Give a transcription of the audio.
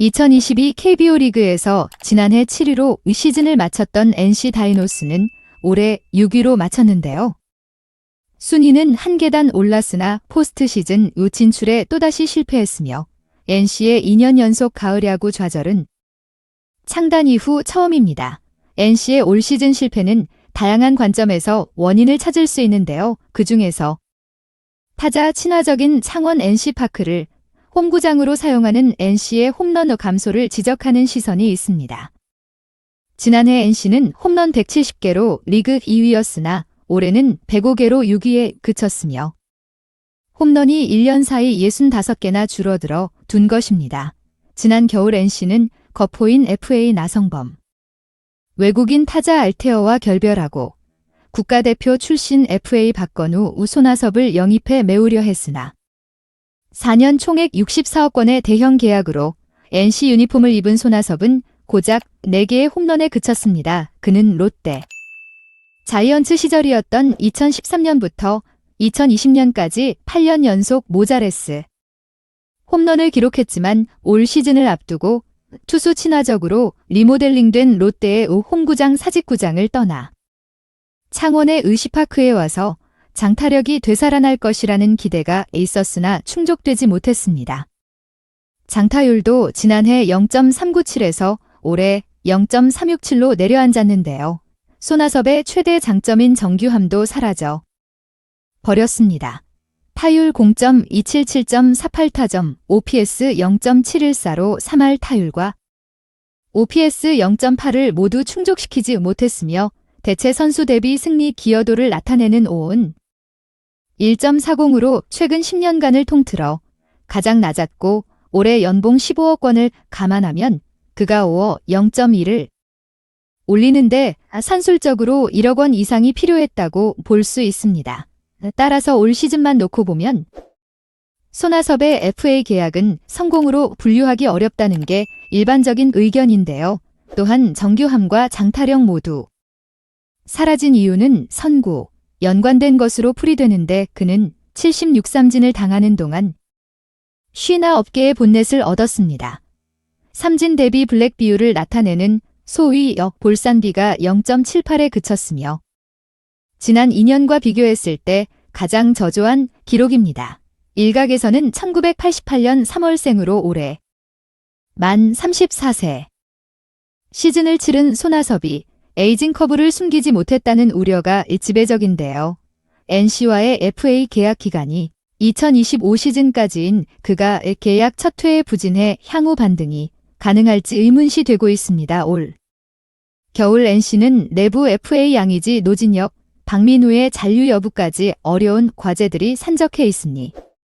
2022 KBO 리그에서 지난해 7위로 시즌을 마쳤던 NC 다이노스는 올해 6위로 마쳤는데요. 순위는 한 계단 올랐으나 포스트 시즌 우 진출에 또다시 실패했으며 NC의 2년 연속 가을 야구 좌절은 창단 이후 처음입니다. NC의 올 시즌 실패는 다양한 관점에서 원인을 찾을 수 있는데요. 그 중에서 타자 친화적인 창원 NC파크를 홈구장으로 사용하는 NC의 홈런 감소를 지적하는 시선이 있습니다. 지난해 NC는 홈런 170개로 리그 2위였으나 올해는 105개로 6위에 그쳤으며 홈런이 1년 사이 65개나 줄어들어 둔 것입니다. 지난 겨울 NC는 거포인 FA 나성범, 외국인 타자 알테어와 결별하고 국가대표 출신 FA 박건우 우소나섭을 영입해 메우려 했으나 4년 총액 64억 원의 대형 계약으로 NC 유니폼을 입은 손아섭은 고작 4개의 홈런에 그쳤습니다. 그는 롯데, 자이언츠 시절이었던 2013년부터 2020년까지 8년 연속 모자레스 홈런을 기록했지만 올 시즌을 앞두고 투수 친화적으로 리모델링된 롯데의 홈구장 사직구장을 떠나 창원의 의시파크에 와서 장타력이 되살아날 것이라는 기대가 있었으나 충족되지 못했습니다. 장타율도 지난해 0.397에서 올해 0.367로 내려앉았는데요. 손아섭의 최대 장점인 정규함도 사라져 버렸습니다. 타율 0.277.48타점, OPS 0.714로 3할 타율과 OPS 0.8을 모두 충족시키지 못했으며 대체 선수 대비 승리 기여도를 나타내는 5은 1.40으로 최근 10년간을 통틀어 가장 낮았고 올해 연봉 15억 원을 감안하면 그가 5억 0.1을 올리는데 산술적으로 1억 원 이상이 필요했다고 볼 수 있습니다. 따라서 올 시즌만 놓고 보면 손아섭의 FA 계약은 성공으로 분류하기 어렵다는 게 일반적인 의견인데요. 또한 정규함과 장타력 모두 사라진 이유는 선구, 연관된 것으로 풀이되는데 그는 76삼진을 당하는 동안 쉬나 업계의 본넷을 얻었습니다. 삼진 대비 블랙 비율을 나타내는 소위 역 볼산비가 0.78에 그쳤으며 지난 2년과 비교했을 때 가장 저조한 기록입니다. 일각에서는 1988년 3월생으로 올해 만 34세 시즌을 치른 손아섭이 에이징 커브를 숨기지 못했다는 우려가 지배적인데요. NC와의 FA 계약 기간이 2025 시즌까지인 그가 계약 첫 회에 부진해 향후 반등이 가능할지 의문시 되고 있습니다. 올 겨울 NC는 내부 FA 양의지 노진혁, 박민우의 잔류 여부까지 어려운 과제들이 산적해 있으니